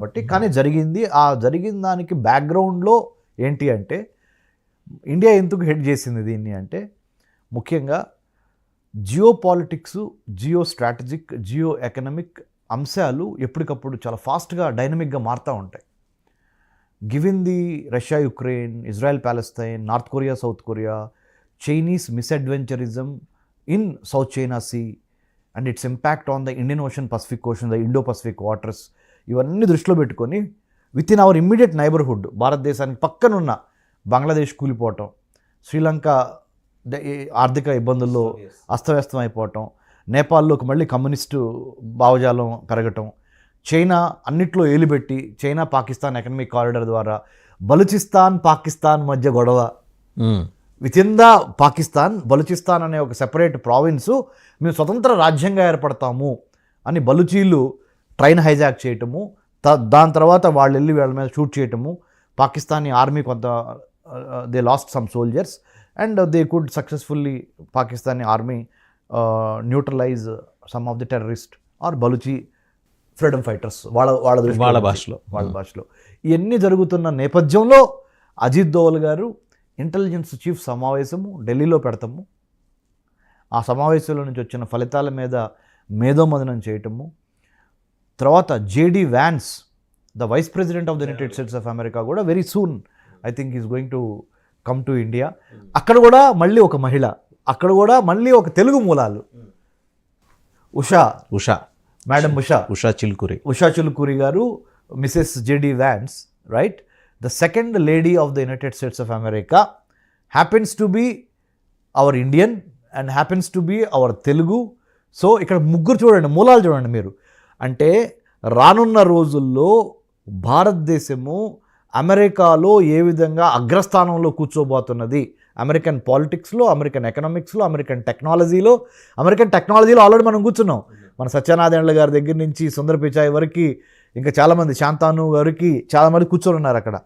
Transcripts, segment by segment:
బట్టి కానీ జరిగింది. ఆ జరిగిన దానికి బ్యాక్గ్రౌండ్లో ఏంటి అంటే ఇండియా ఎందుకు హెడ్ చేసింది దీన్ని అంటే ముఖ్యంగా geo politics geo strategic geo economic అంశాలు ఎప్పటికప్పుడు చాలా ఫాస్ట్గా డైనమిక్గా మారుతూ ఉంటాయి. Given the Russia Ukraine Israel Palestine North Korea South Korea Chinese misadventurism in South China Sea and its impact on the Indian Ocean Pacific Ocean the Indo Pacific waters ఇవన్నీ దృష్టిలో పెట్టుకొని with in our immediate neighbourhood భారతదేశానికి పక్కనున్న బంగ్లాదేశ్ కూలిపోవటం శ్రీలంక ఆర్థిక ఇబ్బందుల్లో అస్తవ్యస్తం అయిపోవటం నేపాల్లోకి మళ్ళీ కమ్యూనిస్టు భావజాలం పెరగటం చైనా అన్నిట్లో ఏలుబెట్టి చైనా పాకిస్తాన్ ఎకనమిక్ కారిడార్ ద్వారా బలూచిస్తాన్ పాకిస్తాన్ మధ్య గొడవ um. Within the Pakistan Balochistan అనే ఒక సెపరేట్ ప్రావిన్సు మేము స్వతంత్ర రాజ్యంగా ఏర్పడతాము అని బలూచీలు ట్రైన్ హైజాక్ చేయటము త దాని తర్వాత వాళ్ళు వెళ్ళి వాళ్ళ మీద షూట్ చేయటము పాకిస్తానీ ఆర్మీ కొంత they lost some soldiers and they could successfully Pakistani army neutralize some of the terrorist or Baluchi freedom fighters వాళ్ళ వాళ్ళ వాళ్ళ భాషలో. వాళ్ళ భాషలో. ఇవన్నీ జరుగుతున్న నేపథ్యంలో అజిత్ దోవల్ గారు ఇంటెలిజెన్స్ చీఫ్ సమావేశము ఢిల్లీలో పెడతాము. ఆ సమావేశంలో నుంచి వచ్చిన ఫలితాల మీద మేధోమదనం చేయటము తర్వాత JD Vance the vice president of the United States of America కూడా very soon I think is going to come to India అక్కడ కూడా మళ్ళీ ఒక మహిళ అక్కడ కూడా మళ్ళీ ఒక తెలుగు మూలాలు. Usha. Usha. Madam Usha. Usha Chilukuri. Usha Chilukuri garu Mrs JD Vance right the second lady of the United States of America happens to be our Indian and happens to be our Telugu so ఇక్కడ ముగ్గురు చూడండి మూలాలు చూడండి మీరు. అంటే రానున్న రోజుల్లో భారతదేశము అమెరికాలో ఏ విధంగా అగ్రస్థానంలో కూర్చోబోతున్నది? అమెరికన్ పాలిటిక్స్లో అమెరికన్ ఎకనామిక్స్లో అమెరికన్ టెక్నాలజీలో అమెరికన్ టెక్నాలజీలో ఆల్రెడీ మనం కూర్చున్నాం. మన సత్యనారాయణ గారి దగ్గర నుంచి సుందర పిచాయ్ వరకు ఇంకా చాలామంది శాంతాను గారికి చాలామంది కూర్చొని ఉన్నారు అక్కడ.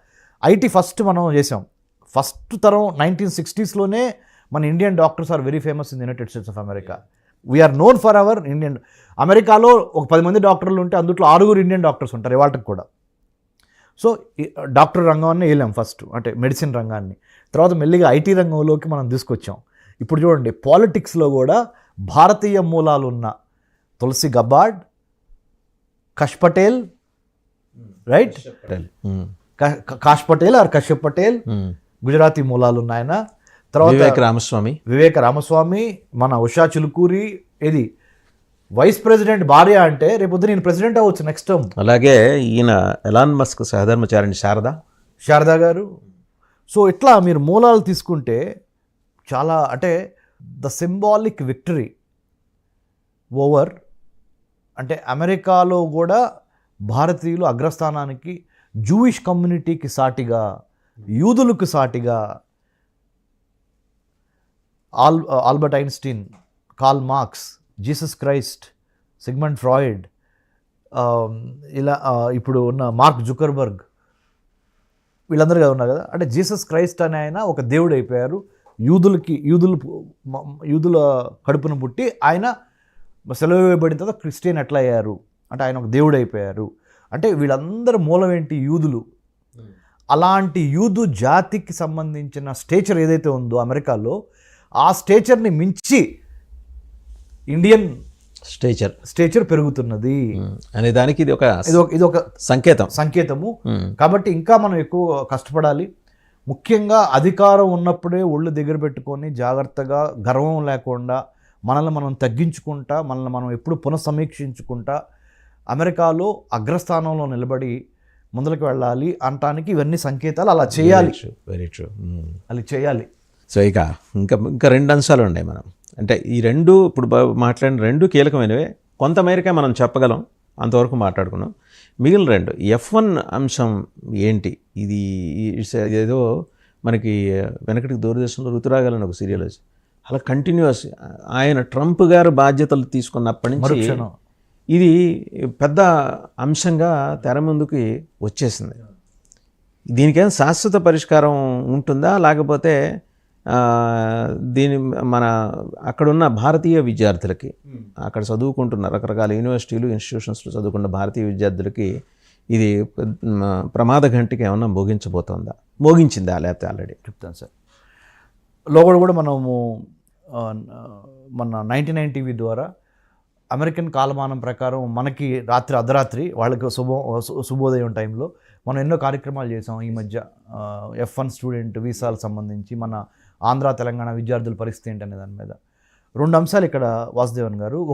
ఐటీ ఫస్ట్ మనం చేసాం ఫస్ట్ తరం నైన్టీన్ సిక్స్టీస్లోనే మన Indian doctors are very famous in United States of America. We are known for our Indian అమెరికాలో ఒక పది మంది డాక్టర్లు ఉంటే అందులో ఆరుగురు ఇండియన్ డాక్టర్స్ ఉంటారు ఇవాళకి కూడా. సో డాక్టర్ రంగాన్ని వెళ్ళాం ఫస్ట్ అంటే మెడిసిన్ రంగాన్ని. తర్వాత మెల్లిగా ఐటీ రంగంలోకి మనం తీసుకొచ్చాం. ఇప్పుడు చూడండి పాలిటిక్స్లో కూడా భారతీయ మూలాలు ఉన్న Tulsi Gabbard Kash Patel right Kash Patel. Or Kashyap Patel? Um. Gujarati మూలాలు ఉన్న ఆయన తర్వాత వివేక్ రామస్వామి. వివేక రామస్వామి మన ఉషా చిలుకూరి ఇది వైస్ ప్రెసిడెంట్ భార్య అంటే రేపొద్దు నేను ప్రెసిడెంట్ అవ్వచ్చు నెక్స్ట్ టర్మ్ అలాగే ఈయన ఎలాన్ మస్క్ సహధర్మచారిణి శారద. శారదా గారు. సో ఇట్లా మీరు మూలాలు తీసుకుంటే చాలా అంటే ద సింబాలిక్ విక్టరీ ఓవర్ అంటే అమెరికాలో కూడా భారతీయులు అగ్రస్థానానికి జూయిష్ కమ్యూనిటీకి సాటిగా యూదులకు సాటిగా all Albert Einstein Karl Marx Jesus Christ Sigmund Freud ఇలా ఇప్పుడు ఉన్న మార్క్ జుకర్బర్గ్ వీళ్ళందరూ కదా ఉన్నారు కదా? అంటే జీసస్ క్రైస్ట్ అనే ఆయన ఒక దేవుడు అయిపోయారు. యూదులకి యూదులు యూదుల కడుపున పుట్టి ఆయన సెలవు ఇవ్వబడిన తర్వాత క్రిస్టియన్ ఎట్లా అయ్యారు? అంటే ఆయన ఒక దేవుడు అయిపోయారు. అంటే వీళ్ళందరి మూలం ఏంటి? యూదులు. అలాంటి యూదు జాతికి సంబంధించిన స్టేచర్ ఏదైతే ఉందో అమెరికాలో ఆ స్టేచర్ని మించి ఇండియన్ స్టేచర్. స్టేచర్ పెరుగుతున్నది. అనే దానికి ఇది ఒక ఇది ఒక ఇది ఒక సంకేతం. సంకేతము. కాబట్టి ఇంకా మనం ఎక్కువ కష్టపడాలి. ముఖ్యంగా అధికారం ఉన్నప్పుడే ఒళ్ళు దగ్గర పెట్టుకొని జాగ్రత్తగా గర్వం లేకుండా మనల్ని మనం తగ్గించుకుంటా మనల్ని మనం ఎప్పుడు పునఃసమీక్షించుకుంటా అమెరికాలో అగ్రస్థానంలో నిలబడి ముందరికి వెళ్ళాలి అనటానికి ఇవన్నీ సంకేతాలు అలా చేయాలి. వెరీ ట్రూ అలా చేయాలి. సో ఇక ఇంకా ఇంకా రెండు అంశాలు ఉన్నాయి మనం. అంటే ఈ రెండు ఇప్పుడు బా- మాట్లాడిన రెండు కీలకమైనవే. కొంతమేరకే మనం చెప్పగలం అంతవరకు మాట్లాడుకున్నాం. మిగిలిన రెండు ఎఫ్ వన్ అంశం ఏంటి? ఇది ఏదో మనకి వెనకటికి దూరదర్శన్లో ఋతురాగాలని ఒక సీరియల్ వచ్చి అలా కంటిన్యూస్ ఆయన ట్రంప్ గారు బాధ్యతలు తీసుకున్నప్పటి నుంచి ఇది పెద్ద అంశంగా తెర ముందుకి వచ్చేసింది. దీనికేం శాశ్వత పరిష్కారం ఉంటుందా? లేకపోతే దీని మన అక్కడున్న భారతీయ విద్యార్థులకి అక్కడ చదువుకుంటున్న రకరకాల యూనివర్సిటీలు ఇన్స్టిట్యూషన్స్లో చదువుకున్న భారతీయ విద్యార్థులకి ఇది ప్రమాద గంటికి ఏమన్నా మోగించబోతోందా? మోగించిందా లేకపోతే ఆల్రెడీ? చెప్తాను సార్. లోగడ కూడా మనము మన నైంటీ నైన్ టీవీ ద్వారా అమెరికన్ కాలమానం ప్రకారం మనకి రాత్రి అర్ధరాత్రి వాళ్ళకి శుభో శుభోదయం టైంలో మనం ఎన్నో కార్యక్రమాలు చేసాం. ఈ మధ్య ఎఫ్ వన్ స్టూడెంట్ వీసాలకు సంబంధించి మన ఆంధ్ర తెలంగాణ విద్యార్థుల పరిస్థితి ఏంటనే దాని మీద. రెండు అంశాలు ఇక్కడ వాసుదేవన్ గారు.